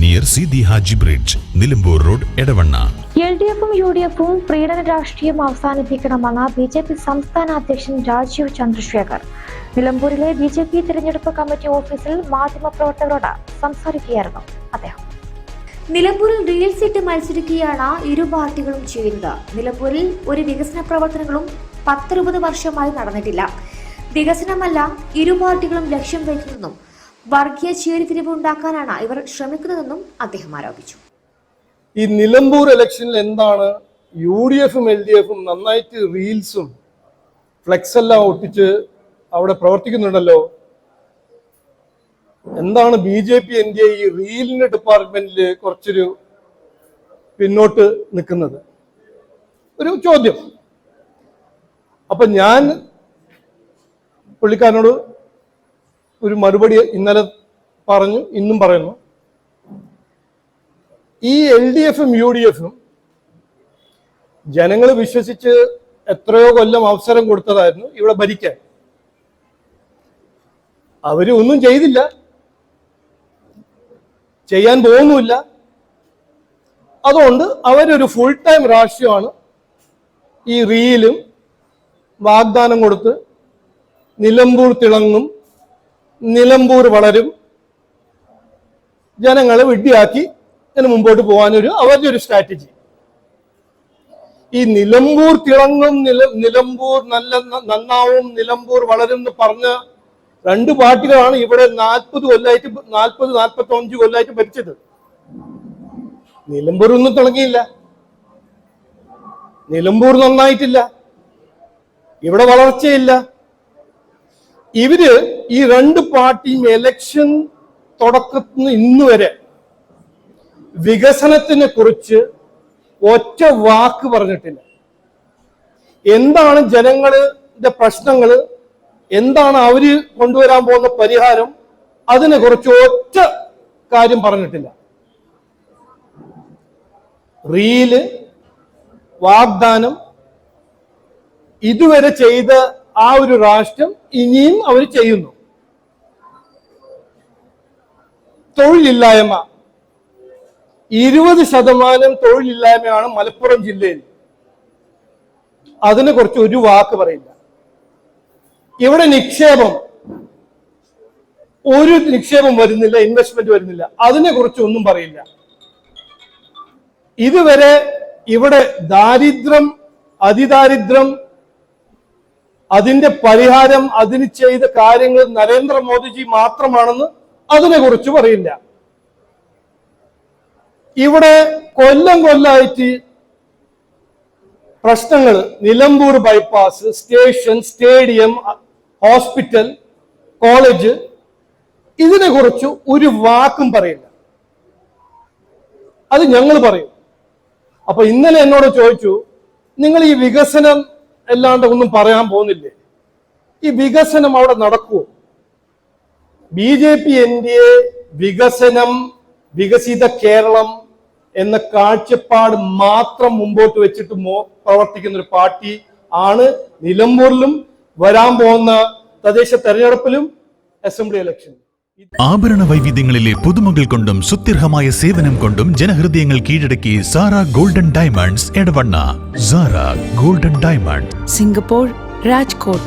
near Sidhi Haji bridge Nilambur road Edavanna L D എഫും U D എഫും പ്രീണന രാഷ്ട്രീയം അവസാനിപ്പിക്കണമെന്ന ബി ജെ പി സംസ്ഥാന അധ്യക്ഷൻ രാജീവ് ചന്ദ്രശേഖർ നിലമ്പൂരിലെ ബി ജെ പി തിരഞ്ഞെടുപ്പ് കമ്മിറ്റി ഓഫീസിൽ മാധ്യമപ്രവർത്തകരോട് സംസാരിക്കുകയായിരുന്നു അദ്ദേഹം. നിലമ്പൂരിൽ റീൽസ് സീറ്റ് മത്സരിക്കുകയാണ് ഇരു പാർട്ടികളും ചെയ്യുന്നത്. നിലമ്പൂരിൽ ഒരു വികസന പ്രവർത്തനങ്ങളും പത്തറുപത് വർഷമായി നടന്നിട്ടില്ല. വികസനമല്ല ഇരു പാർട്ടികളും ലക്ഷ്യം വയ്ക്കുന്നതെന്നും വർഗീയ ചേരിതിരിവ് ഉണ്ടാക്കാനാണ് ഇവർ ശ്രമിക്കുന്നതെന്നും അദ്ദേഹം ആരോപിച്ചു. ഈ നിലമ്പൂർ ഇലക്ഷനിൽ എന്താണ് യു ഡി എഫും എൽ ഡി എഫും നന്നായിട്ട് റീൽസും ഫ്ലെക്സ് എല്ലാം ഒട്ടിച്ച് അവിടെ പ്രവർത്തിക്കുന്നുണ്ടല്ലോ? എന്താണ് B J P N D A ഈ റീലിന്റെ ഡിപ്പാർട്ട്മെന്റിൽ കുറച്ചൊരു പിന്നോട്ട് നിൽക്കുന്നത്? ഒരു ചോദ്യം. അപ്പൊ ഞാൻ പുള്ളിക്കാരനോട് ഒരു മറുപടി ഇന്നലെ പറഞ്ഞു ഇന്നും പറയുന്നു. ഈ എൽ ഡി എഫും യു ഡി എഫും ജനങ്ങൾ വിശ്വസിച്ച് എത്രയോ കൊല്ലം അവസരം കൊടുത്തതായിരുന്നു ഇവിടെ ഭരിക്കാൻ. അവർ ഒന്നും ചെയ്തില്ല. ചെയ്യാൻ പോകുന്നുമില്ല. അതുകൊണ്ട് അവരൊരു ഫുൾ ടൈം രാഷ്ട്രീയമാണ് ഈ റീലും വാഗ്ദാനം കൊടുത്ത് നിലമ്പൂർ തിളങ്ങും നിലമ്പൂർ വളരും. ജനങ്ങളെ വിഡ്ഢിയാക്കി ഇതിന് മുമ്പോട്ട് പോകാനൊരു അവരുടെ ഒരു സ്ട്രാറ്റജി ഈ നിലമ്പൂർ തിളങ്ങും നില നിലമ്പൂർ നല്ല നന്നാവും നിലമ്പൂർ വളരും എന്ന് പറഞ്ഞ രണ്ട് പാർട്ടികളാണ് ഇവിടെ നാൽപ്പത് കൊല്ലായിട്ട് നാൽപ്പത് നാൽപ്പത്തി അഞ്ച് കൊല്ലായിട്ട് ഭരിച്ചത്. നിലമ്പൂർ ഒന്നും തിളങ്ങിയില്ല. നിലമ്പൂർ നന്നായിട്ടില്ല. ഇവിടെ വളർച്ചയില്ല. ഇവർ ഈ രണ്ട് പാർട്ടിയും എലക്ഷൻ തുടക്കത്തിന് ഇന്ന് വരെ വികസനത്തിനെ കുറിച്ച് ഒറ്റ വാക്ക് പറഞ്ഞിട്ടില്ല. എന്താണ് ജനങ്ങളുടെ പ്രശ്നങ്ങൾ എന്താണ് അവർ കൊണ്ടുവരാൻ പോകുന്ന പരിഹാരം? അതിനെ കുറിച്ച് ഒറ്റ കാര്യം പറഞ്ഞിട്ടില്ല. റീൽ വാഗ്ദാനം ഇതുവരെ ചെയ്ത ആ ഒരു രാഷ്ട്രം ഇനിയും അവർ ചെയ്യുന്നു. തൊഴിലില്ലായ്മ. ഇരുപത് ശതമാനം തൊഴിലില്ലായ്മയാണ് മലപ്പുറം ജില്ലയിൽ. അതിനെ കുറിച്ച് ഒരു വാക്ക് പറയില്ല. ഇവിടെ നിക്ഷേപം ഒരു നിക്ഷേപം വരുന്നില്ല ഇൻവെസ്റ്റ്മെന്റ് വരുന്നില്ല. അതിനെ കുറിച്ച് ഒന്നും പറയില്ല. ഇതുവരെ ഇവിടെ ദാരിദ്ര്യം അതിദാരിദ്ര്യം അതിന്റെ പരിഹാരം അതിന് ചെയ്ത കാര്യങ്ങൾ നരേന്ദ്രമോദിജി മാത്രമാണെന്ന് അതിനെ കുറിച്ച് പറയില്ല. ഇവിടെ കൊല്ലം കൊല്ലായിട്ട് പ്രശ്നങ്ങൾ. Nilambur bypass station stadium hospital college ഇതിനെക്കുറിച്ച് ഒരു വാക്കും പറയില്ല. അത് ഞങ്ങൾ പറയും. അപ്പൊ ഇന്നലെ എന്നോട് ചോദിച്ചു നിങ്ങൾ ഈ വികസനം അല്ലാണ്ട് ഒന്നും പറയാൻ പോകുന്നില്ലേ? ഈ വികസനം അവിടെ നടക്കുമോ B J P N D A വികസനം വികസിത കേരളം എന്ന കാഴ്ചപ്പാട് മാത്രം മുമ്പോട്ട് വെച്ചിട്ട് പ്രവർത്തിക്കുന്ന ഒരു പാർട്ടി ആണ് നിലമ്പൂരിലും വരാൻ പോകുന്ന തദ്ദേശ തെരഞ്ഞെടുപ്പിലും അസംബ്ലി ഇലക്ഷൻ. ആഭരണ വൈവിധ്യങ്ങളിലെ പുതുമകൾ കൊണ്ടും സുത്യർഹമായ സേവനം കൊണ്ടും ജനഹൃദയങ്ങൾ കീഴടക്കി Sara golden diamonds Edavanna. Sara golden diamond Singapore Rajkot.